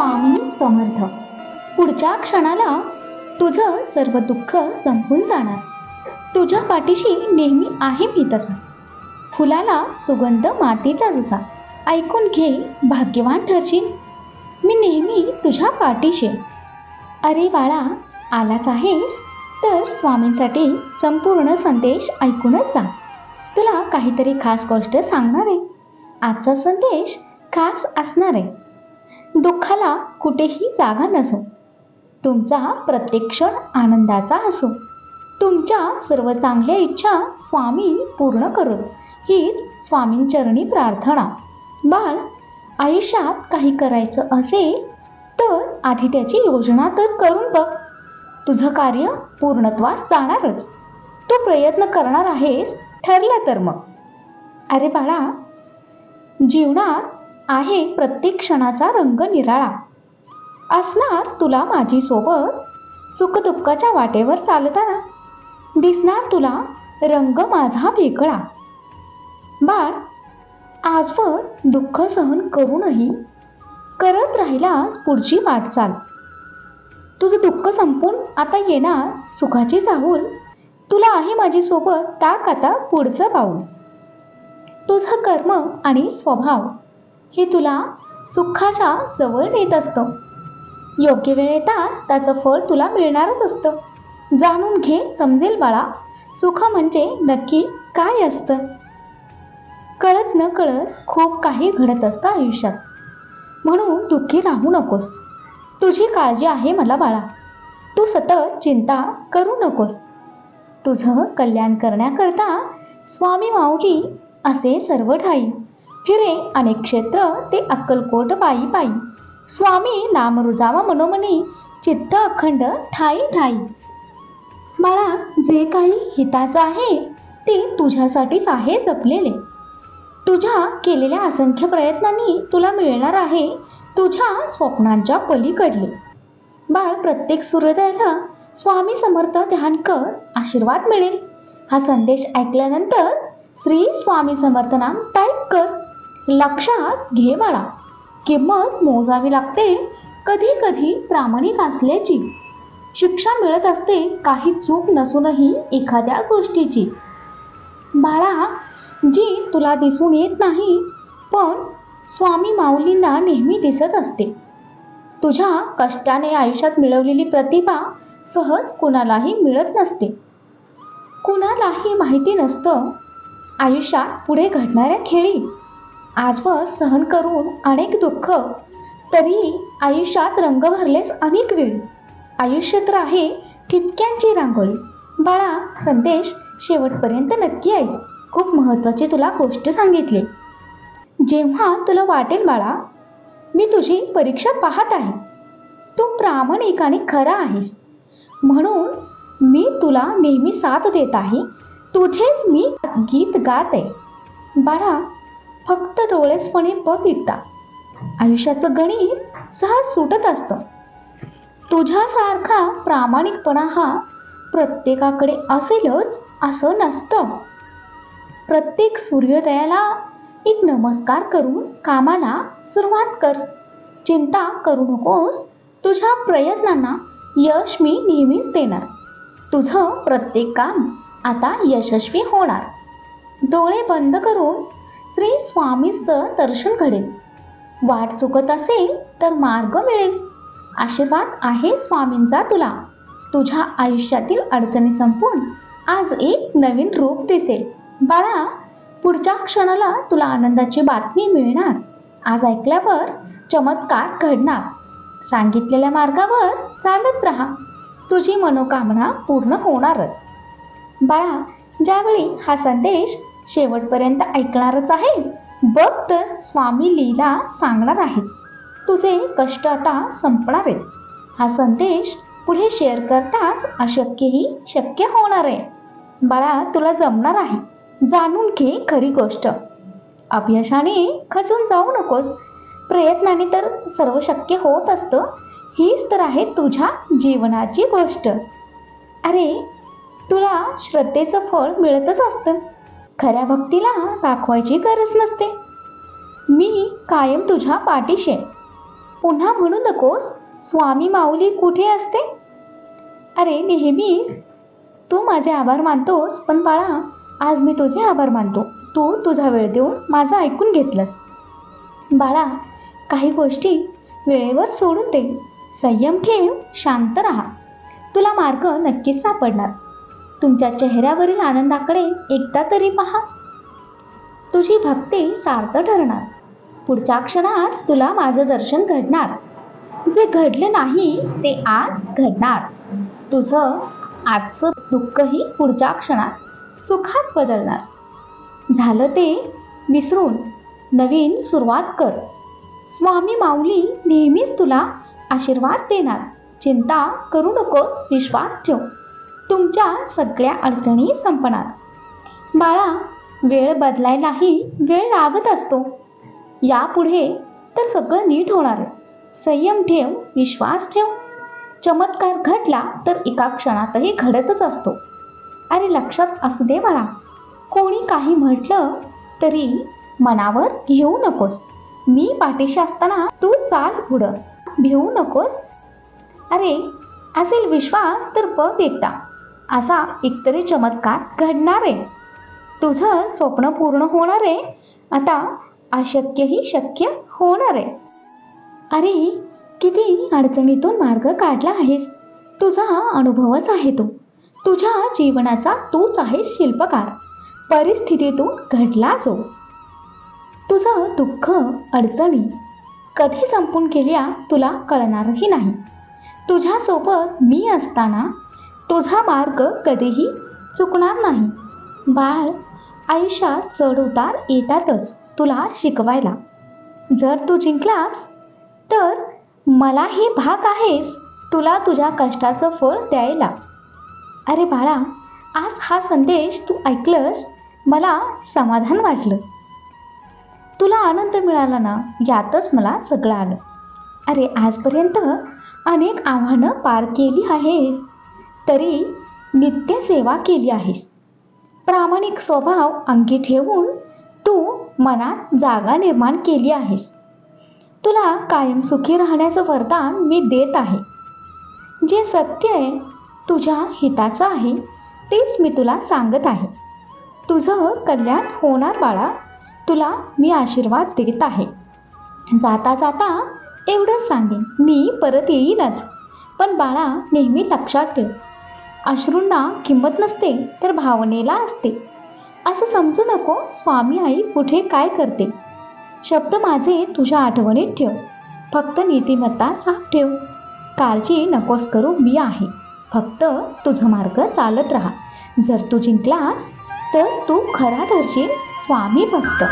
स्वामी समर्थ. पुढच्या क्षणाला तुझं सर्व दुःख संपून जाणार. तुझ्या पाठीशी नेहमी आहे मी तसा. फुलाला सुगंध मातीचा जसा. ऐकून घे भाग्यवान ठरशील. मी नेहमी तुझ्या पाठीशी अरे बाळा आलाच आहेस? तर स्वामींसाठी संपूर्ण संदेश ऐकूनच जा. तुला काहीतरी खास गोष्ट सांगणार आहे. आजचा संदेश खास असणार आहे. दुःखाला कुठेही जागा नसो. तुमचा प्रत्येक क्षण आनंदाचा असो. तुमच्या सर्व चांगल्या इच्छा स्वामी पूर्ण करत हीच स्वामींचरणी प्रार्थना. बाळ आयुष्यात काही करायचं असेल तर आधी त्याची योजना तर करून बघ. तुझं कार्य पूर्णत्वास जाणारच. तू प्रयत्न करणार आहेस ठरलं तर मग. अरे बाळा जीवनात आहे प्रत्येक क्षणाचा रंग निराळा असणार तुला माझी सोबत? सुखदुःखाच्या वाटेवर चालताना? दिसणार तुला रंग माझा वेगळा. बाळ आजवर दुःख सहन करूनही करत राहिलास पुढची वाटचाल. तुझं दुःख संपून आता येणार सुखाची चाहूल तुला आहे माझी सोबत टाक आता पुढचं पाऊल तुझं कर्म आणि स्वभाव हे तुला सुखाच्या जवळ नेत असतं. योग्य वेळ येताच त्याचं फळ तुला मिळणारच असतं. जाणून घे समजेल बाळा सुख म्हणजे नक्की काय असतं? कळत न कळत खूप काही घडत असतं आयुष्यात. म्हणून दुःखी राहू नकोस. तुझी काळजी आहे मला बाळा. तू सतत चिंता करू नकोस. तुझं कल्याण करण्याकरता स्वामी माऊली असे सर्व ठाई. फिरे अनेक क्षेत्र ते अक्कलकोट पायी पायी स्वामी नाम रुजावा मनोमनी चित्त अखंड ठाई ठाई. बाळा जे काही हिताचं आहे ते तुझ्यासाठीच आहे जपलेले. तुझ्या केलेल्या असंख्य प्रयत्नांनी तुला मिळणार आहे तुझ्या स्वप्नांच्या पलीकडले. बाळ प्रत्येक सूर्योदयाला स्वामी समर्थ ध्यान कर आशीर्वाद मिळेल. हा संदेश ऐकल्यानंतर श्री स्वामी समर्थ नाम टाईप कर. लक्षात घे बाळा. किंमत मोजावी लागते कधी कधी प्रामाणिक असल्याची. शिक्षा मिळत असते काही चूक नसूनही एखाद्या गोष्टीची. बाळा जी तुला दिसून येत नाही पण स्वामी माऊलींना नेहमी दिसत असते. तुझ्या कष्टाने आयुष्यात मिळवलेली प्रतिभा सहज कुणालाही मिळत नसते. कुणालाही माहिती नसतं आयुष्यात पुढे घडणाऱ्या खेळी. आजवर सहन करून अनेक दुःख तरी आयुष्यात रंग भरलेस अनेक वेळ. आयुष्य तर आहे ठिपक्यांची रांगोळी. बाळा संदेश शेवटपर्यंत नक्की आहे खूप महत्त्वाची तुला गोष्ट सांगितली. जेव्हा तुला वाटेल बाळा मी तुझी परीक्षा पाहत आहे. तू प्रामाणिक आणि खरा आहेस. म्हणून मी तुला नेहमी साथ देत आहे. तुझेच मी गीत गात. आहे बाळा फक्त डोळेसपणे बघ आयुष्याचं गणित सहज सुटत असतं. तुझ्यासारखा प्रामाणिकपणा हा प्रत्येकाकडे असेलच असं नसतं. प्रत्येक सूर्योदयाला एक नमस्कार करून कामाला सुरुवात कर. चिंता करू नकोस तुझ्या प्रयत्नांना यश मी नेहमीच देणार. तुझं प्रत्येक काम आता यशस्वी होणार. डोळे बंद करून श्री स्वामीचं दर्शन घडेल. वाट चुकत असेल तर मार्ग मिळेल. आशीर्वाद आहे स्वामींचा तुला. तुझ्या आयुष्यातील अडचणी संपून आज एक नवीन रूप दिसेल. बाळा पुढच्या क्षणाला तुला आनंदाची बातमी मिळणार. आज ऐकल्यावर चमत्कार घडणार. सांगितलेल्या मार्गावर चालत राहा. तुझी मनोकामना पूर्ण होणारच. बाळा ज्यावेळी हा संदेश शेवटपर्यंत ऐकणारच आहेस? बघ तर स्वामी लीला सांगणार आहेत. तुझे कष्ट आता संपणार आहेत. हा संदेश पुढे शेअर करताच अशक्यही शक्य होणार आहे. बाळा तुला जमणार आहे. जाणून घे खरी गोष्ट. अभ्यासाने खचून जाऊ नकोस. प्रयत्नाने तर सर्व शक्य होत असतं. हीच तर आहे तुझ्या जीवनाची गोष्ट. अरे तुला श्रद्धेचं फळ मिळतच असतं. खऱ्या भक्तीला दाखवायची गरज नसते. मी कायम तुझ्या पाठीशे पुन्हा म्हणू नकोस स्वामी माऊली कुठे असते? अरे नेहमीच तू माझे आभार मानतोस पण बाळा आज मी तुझे आभार मानतो. तू तुझा वेळ देऊन माझं ऐकून घेतलंस. बाळा काही गोष्टी वेळेवर सोडून दे. संयम ठेव शांत राहा. तुला मार्ग नक्कीच सापडणार. तुमच्या चेहऱ्यावरील आनंदाकडे एकदा तरी पहा. तुझी भक्ती सार्थ ठरणार. पुढच्या क्षणात तुला माझं दर्शन घडणार. जे घडले नाही ते आज घडणार. तुझं आजचं दुःखही पुढच्या क्षणात सुखात बदलणार. झालं ते विसरून नवीन सुरुवात कर. स्वामी माऊली नेहमीच तुला आशीर्वाद देणार. चिंता करू नकोस विश्वास ठेव. तुमच्या सगळ्या अडचणी संपणार. बाळा वेळ बदलायलाही वेळ लागत असतो. यापुढे तर सगळं नीट होणार आहे. संयम ठेव विश्वास ठेव. चमत्कार घडला तर एका क्षणातही घडतच असतो. अरे लक्षात असू दे बाळा. कोणी काही म्हटलं तरी मनावर घेऊ नकोस. मी पाठीशी असताना तू चाल पुढं. भिवू नकोस. अरे असेल विश्वास तर बघ एकदा. असा एकतरी चमत्कार घडणार आहे. तुझं स्वप्न पूर्ण होणार आहे. आता अशक्यही शक्य होणार आहे. अरे किती अडचणीतून मार्ग काढला आहेस. तुझा हा अनुभवच आहे तो. तुझ्या जीवनाचा तूच आहेस शिल्पकार. परिस्थितीतून घडला जो. तुझं दुःख अडचणी कधी संपून गेल्या तुला कळणारही नाही. तुझ्यासोबत मी असताना तुझा मार्ग कधीही चुकणार नाही. बाळ आयुष्यात चढ उतार येतातच तुला शिकवायला. जर तू जिंकलास तर मलाही भाग आहेस तुला तुझ्या कष्टाचं फळ द्यायला. अरे बाळा आज हा संदेश तू ऐकलंस मला समाधान वाटलं. तुला आनंद मिळाला ना यातच मला सगळं आलं. अरे आजपर्यंत अनेक आव्हानं पार केली आहेस. तरी नित्य सेवा केली आहेस. प्रामाणिक स्वभाव अंगी ठेवून तू मनात जागा निर्माण केली आहेस. तुला कायम सुखी राहण्याचं वरदान मी देत आहे. जे सत्य आहे तुझ्या हिताचं आहे तेच मी तुला सांगत आहे. तुझं कल्याण होणार बाळा तुला मी आशीर्वाद देत आहे. जाता जाता एवढंच सांगेन मी परत येईनच. पण बाळा नेहमी लक्षात ठेव अश्रूंना किंमत नसते तर भावनेला असते. असं समजू नको स्वामी आई कुठे काय करते. शब्द माझे तुझ्या आठवणीत ठेव. फक्त नीतिमत्ता साफ ठेव. काळजी नकोस करू मी आहे. फक्त तुझं मार्ग चालत राहा. जर तू जिंकलास तर तू खरा ठरशील स्वामी भक्त.